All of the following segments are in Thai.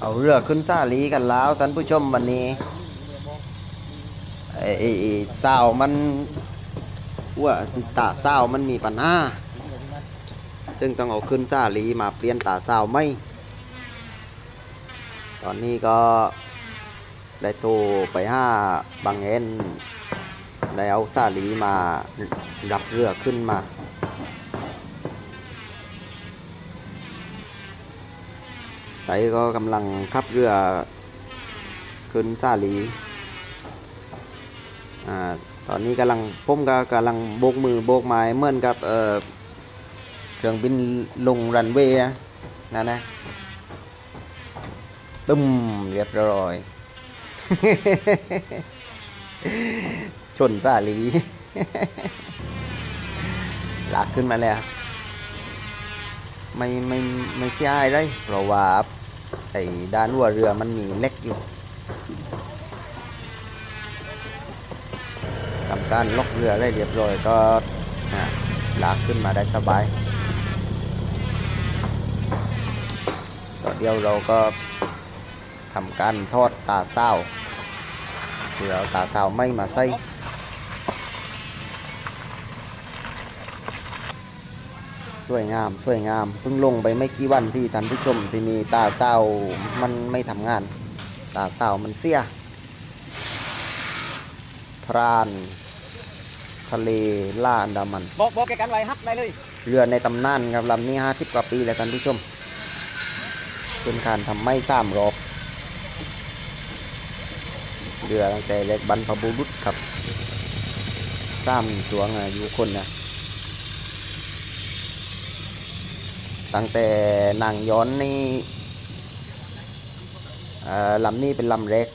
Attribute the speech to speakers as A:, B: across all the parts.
A: เอาเรือขึ้นซาลีกันแล้วท่านผู้ชมวันนี้ไอ้ไอ้สาวมันว่าตาสาวมันมีปัญหาซึ่งต้องเอาขึ้นซาลีมาเปลี่ยนตาสาวไม่ ตอนนี้ก็ได้โทรไปห้าบางเอ็นได้เอาซาลีมารับเรือขึ้นมา ตก็กำลังขับเรือขึ้นซาลีอ่าตอนนี้กำลังผมก็กำลังโบกมือโบกไม้เหมือนกับเอ่อเครื่องบินลงรันเวย์นะนะตึมเรียบร้อย ชนซาลีลากขึ้นมาแล้ว ไม่ไม่ไม่เสียหายเลยเพราะว่า ไอ้ด้านหัวเรือมันมีเล็กอยู่ทำการล็อกเรือได้เรียบร้อยก็ลากขึ้นมาได้สบายต่อเดียวเราก็ทำการทอดตาเศร้าเพื่อเอาตาเศร้าไม่มาใส่ สวยงาม สวยงามเพิ่งลงไปไม่กี่วันที่ท่านผู้ชมที่นี่ตาเต้ามันไม่ทำงาน ตาเต้ามันเสียพราน ทะเลล่าอันดามัน
B: บอกบอกแกกันไว้ฮับได้เลย
A: เรือในตำนานครับลำนี้ห้าสิบกว่าปีแล้วท่านผู้ชมเป็นการทำไม่สามรอบเรือตั้งแต่เล็กบรรพบุรุษครับสามสวงอายุคนนะ ตั้งแต่นางย้อนนี่ลำนี้เป็นลำเล็ก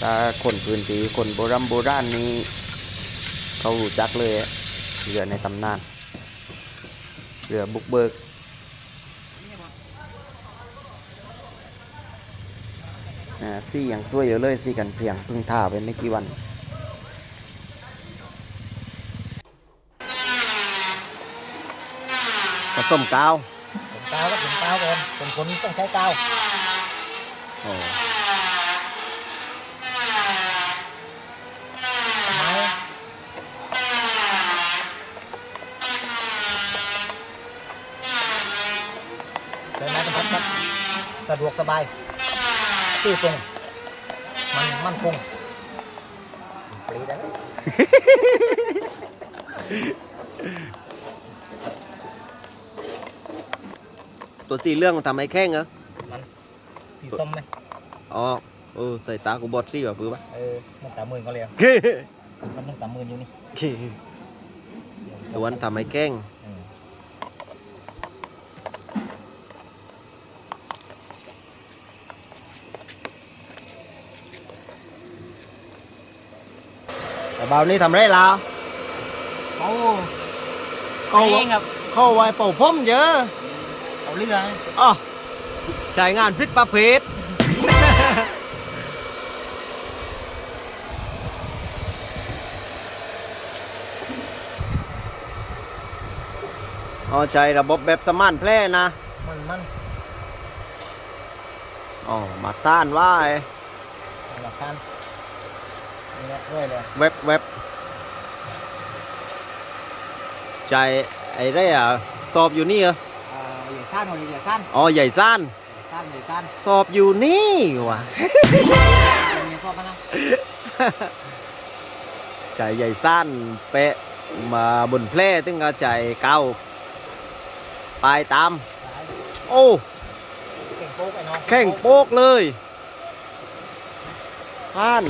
A: ถ้าคนพื้นที่คนโบราณโบราณนี้เขารู้จักเลยเรือในตำนานเรือบุกเบิกอ่าซี่ยังสวยอยู่เลยซี่กันเพียงพึ่งท่าไปไม่กี่วัน สมกาว
B: ผมกาวก็ผมกาวก่อนผมคนต้องใช้กาว
A: โอ้
B: ไม้ใช้ไม้บรรทัดครับสะดวกสบายซื่อตรง มันมั่นคงปรีได้
A: ตัวสีเรื่องทำให้แข้งเหรอ
B: สีส้มไหม
A: อ๋อ เออ ใส่ตากูบอดซี่แบบปื้อปะ
B: เออมันตามื่นก็เรียกมันต้องตามื่นอยู่นี่
A: ตัวนั้นทำให้แข้ง
B: อืม
A: แต่เบานี่ทำไรลาว
B: เขา
A: เขา
B: เองครับ
A: เข้าไว้เป่าพมเยอะ
B: เอาเรือ
A: อ๋อใช้งานพิษประเภทอ๋อใช้ระบบแบบสมานแพร่นะ
B: มันมัน
A: อ๋อมาต้านว่าไอ้
B: หลักการนี่แหละด้วยเลย
A: เว็บเว็บใช้ไอ้ไรอะสอบอยู่นี่เหรอ
B: อ่าเหยื่อสั้นของเหยื่อสั้น
A: อ๋อใหญ่ซ่าน
B: เหยื่อสั้นเหยื่อสั้น
A: สอบอยู่นี่ว่ะ
B: มีข้อพนัก
A: ใช้ใหญ่ซ่านเปะมาบนแพร่ตึงก็ใช้เก้าปลายตาม โอ้
B: เก่งโป๊กไอ้น้อง
A: แข่งโป๊กเลยผ่าน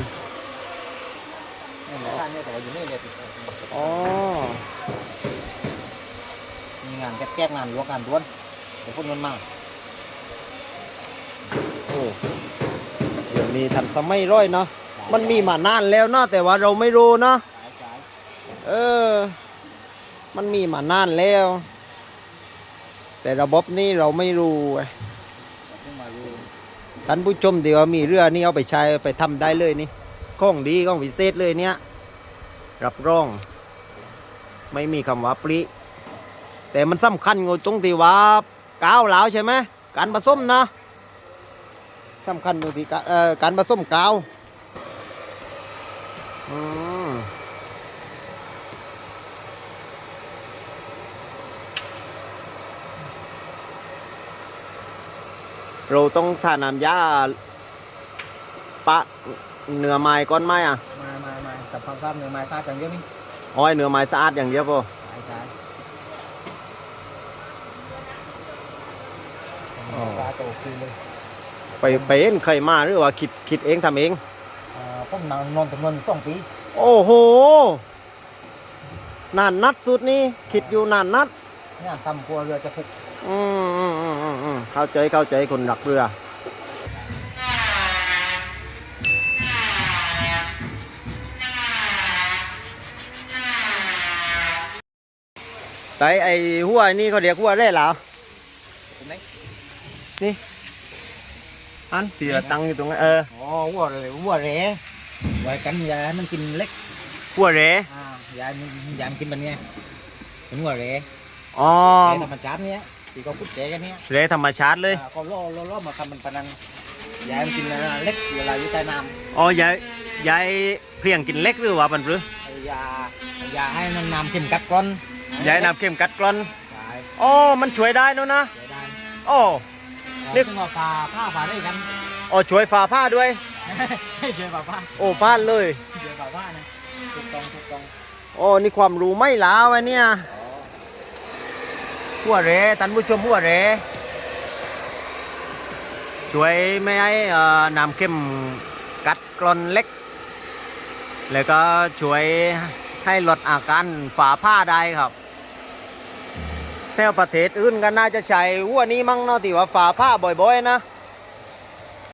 B: นี่เหยื่อสั้นเนี่ยแต่ว่าอยู่นี่เลย
A: อ๋อ
B: มีงานแก๊กแก๊กงานลวกงานด้วน เดี๋ยวพวกนั้นมา
A: โอ้เดี๋ยวนี้ทันสมัยร้อยเนาะมันมีมานานแล้วเนาะแต่ว่าเราไม่รู้เนาะ
B: สายสาย
A: เออ มันมีมานานแล้ว แต่ระบบนี้เราไม่รู้ไง
B: เพิ่งมารู้
A: ท่านผู้ชมเดี๋ยวามีเรือนี่เอาไปใช้ไปทำได้เลยนี่ของดีของพิเศษเลยเนี่ยรับรอง ไม่มีคำว่าปริแต่มันสำคัญอยู่ตรงที่ว่า กาวแล้วใช่ไหมการผสมนะสำคัญตรงที่กาเอ่อการผสมกาวอืมเราต้องทานน้ำยาปะเนื้อไม้ก้อนไม้อะ
B: มามามากับความซ้ำหนึ่งไม้ตากันเยอะมั้ย
A: เอ้อยเนื้อไม้สะอาดอย่างเดียวพ อ
B: ใช่ใช่
A: อ๋อ
B: ตาโตคือเลย
A: ไปไปเห็นเคยมาหรือว่าคิดคิดเองทำเอง
B: อ่าผมนอนนอนจำนวนสองปี
A: โอ้โหนานนัดสุดนี่คิดอยู่นานนัด
B: เนี่ยทำกลัวเรือจะพุก
A: อืมอืมอืมอืมอืมเข้าใจเข้าใจคนรักเรือ แต่ไอ้หัวไอ้นี่เขาเรียกหัวได้เหรอ
B: เห็นไหม
A: อันที่เราตั้งอยู่ตรงนั้นเออ
B: อ๋อวัวเลยวัวแหร่ไว้กันอยาให้มันกินเล็ก
A: หัวเหร
B: อ่ายายมันยายมันกินมันเนี่ยเป็นวัวแหร่
A: อ๋อ
B: แหร่ธรรมชาติเนี่ยที่เขาพุดแจกันเนี่ย
A: เหรธรรมชาติเลย
B: อ่าเขาล่อล่อล่อมาทำมันปานนันยายมันกินอะไรเล็กเวลาอยู่ใต้น้
A: อ๋อยายยายเพียงกินเล็กหรือว่าปันหรือำ
B: ไอ้ยาไอ้ยาให้น้ำน้ำเข้มกัดก้อน
A: ยายน้ำเข้มกัดกร่อน
B: ใช่
A: อ๋อมันช่วยได้เนอะนะ
B: เดี๋ยวได้
A: โอ้ นึก
B: ว่าปลาผ้าปลาได้กัน
A: อ๋อช่วยฝ่าผ้าด้วย
B: ให้เจอปลาผ้า
A: โอ้พลาดเลย
B: เจอปลาผ้านะถูกต้องถูกต้อง
A: โอ้นี่ความรู้ไม่ล้าวไอ้เนี่ยหัวเรท่านผู้ชมหัวเรช่วยไม่ให้เอ่อน้ำเข้มกัดกรอนเล็ก แล้วก็ช่วยให้ลดอาการฝ่าผ้าได้ครับ แถวประเทศอื่นก็น่าจะใช้วัวนี้มั้งเนาะที่ว่าฝ่าผ้าบ่อยๆนะ